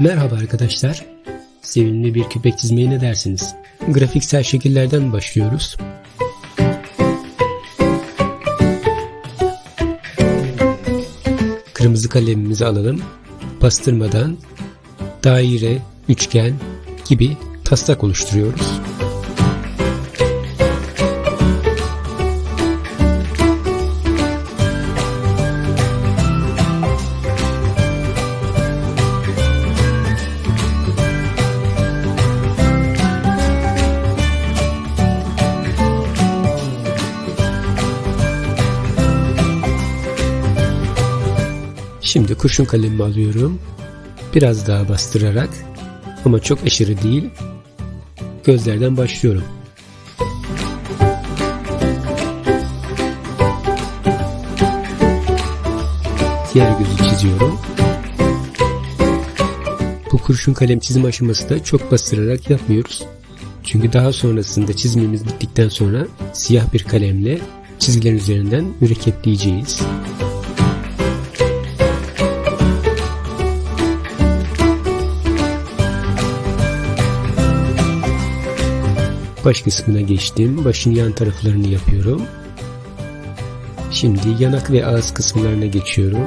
Merhaba arkadaşlar. Sevimli bir köpek çizmeye ne dersiniz? Grafiksel şekillerden başlıyoruz. Kırmızı kalemimizi alalım. Bastırmadan daire, üçgen gibi taslak oluşturuyoruz. Şimdi kurşun kalemimi alıyorum. Biraz daha bastırarak ama çok aşırı değil. Gözlerden başlıyorum. Diğer gözü çiziyorum. Bu kurşun kalem çizim aşaması da çok bastırarak yapmıyoruz. Çünkü daha sonrasında çizimimiz bittikten sonra siyah bir kalemle çizgilerin üzerinden mürekkepleyeceğiz. Baş kısmına geçtim. Başın yan taraflarını yapıyorum. Şimdi yanak ve ağız kısımlarına geçiyorum.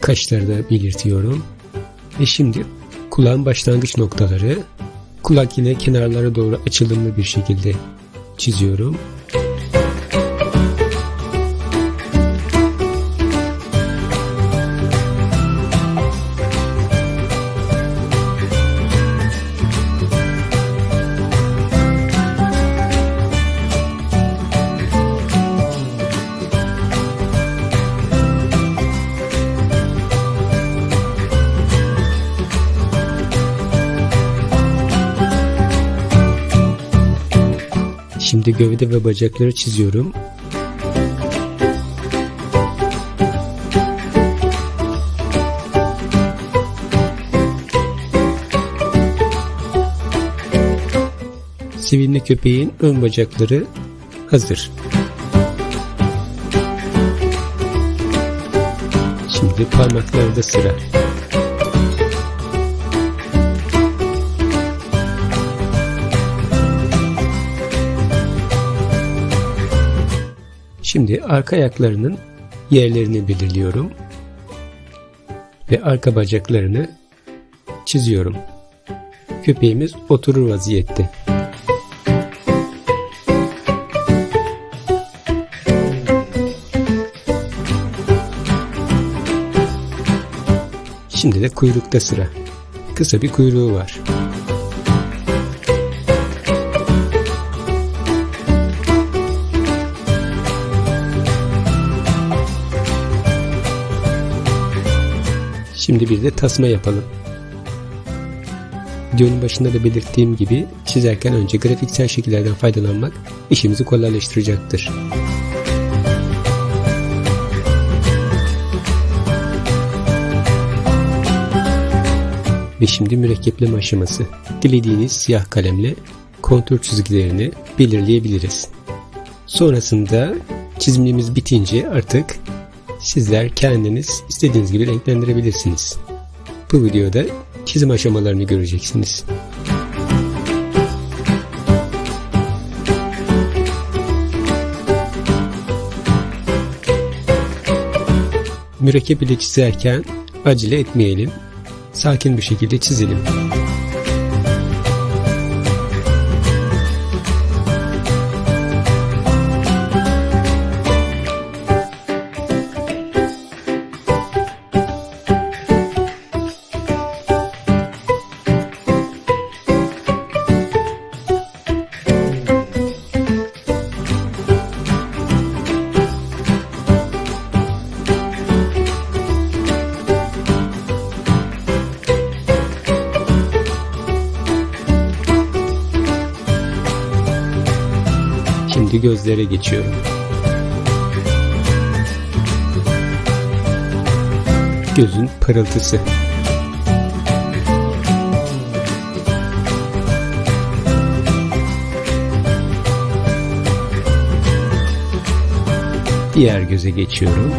Kaşları da belirtiyorum. Ve şimdi kulağın başlangıç noktaları. Kulak yine kenarlara doğru açılımlı bir şekilde çiziyorum. Şimdi gövde ve bacakları çiziyorum. Sevimli köpeğin ön bacakları hazır. Şimdi parmaklarda sıra. Şimdi arka ayaklarının yerlerini belirliyorum. Ve arka bacaklarını çiziyorum. Köpeğimiz oturur vaziyette. Şimdi de kuyrukta sıra. Kısa bir kuyruğu var. Şimdi bir de tasma yapalım. Videonun başında da belirttiğim gibi çizerken önce grafiksel şekillerden faydalanmak işimizi kolaylaştıracaktır. Ve şimdi mürekkepleme aşaması. Dilediğiniz siyah kalemle kontur çizgilerini belirleyebiliriz. Sonrasında çizimimiz bitince artık sizler kendiniz istediğiniz gibi renklendirebilirsiniz. Bu videoda çizim aşamalarını göreceksiniz. Mürekkep ile çizerken acele etmeyelim. Sakin bir şekilde çizelim. Şimdi gözlere geçiyorum. Gözün pırıltısı. Diğer göze geçiyorum.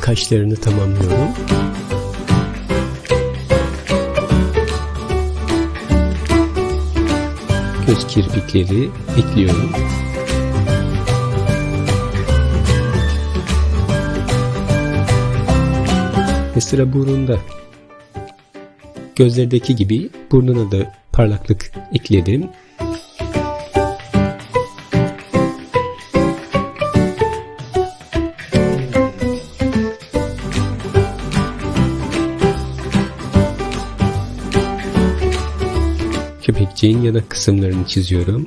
Kaşlarını tamamlıyorum. Göz kirpikleri ekliyorum. Ve sıra burunda. Gözlerdeki gibi burnuna da parlaklık ekledim. Köpekçiğin yanak kısımlarını çiziyorum.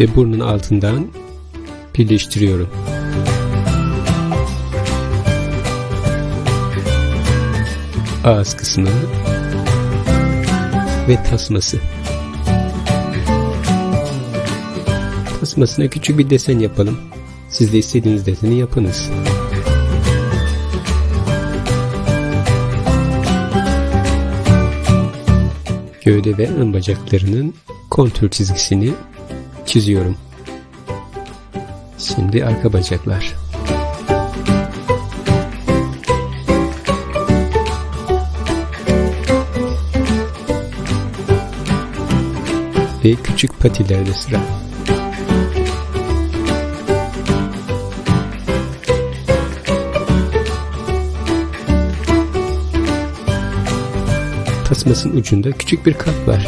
Ve burnun altından birleştiriyorum. Ağız kısmı ve tasması. Tasmasına küçük bir desen yapalım. Siz de istediğiniz deseni yapınız. Gövde ve ön bacaklarının kontür çizgisini çiziyorum. Şimdi arka bacaklar. Ve küçük patilerde sıra. Tasmasının ucunda küçük bir kalp var.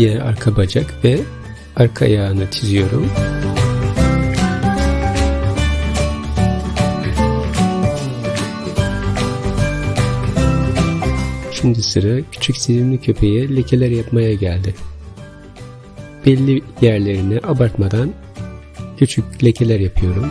Diğer arka bacak ve arka ayağını çiziyorum. Şimdi sıra küçük sevimli köpeğe lekeler yapmaya geldi. Belli yerlerine abartmadan küçük lekeler yapıyorum.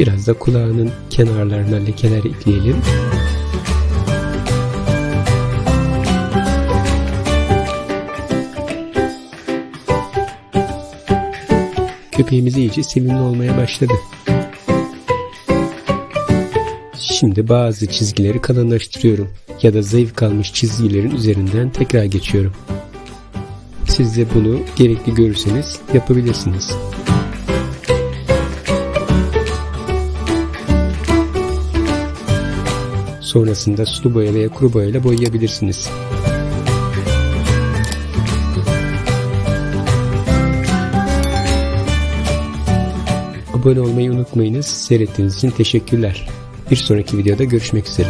Biraz da kulağının kenarlarına lekeler ekleyelim. Köpeğimiz iyice sevimli olmaya başladı. Şimdi bazı çizgileri kalınlaştırıyorum ya da zayıf kalmış çizgilerin üzerinden tekrar geçiyorum. Siz de bunu gerekli görürseniz yapabilirsiniz. Sonrasında sulu boya veya kuru boyayla boyayabilirsiniz. Abone olmayı unutmayınız. Seyrettiğiniz için teşekkürler. Bir sonraki videoda görüşmek üzere.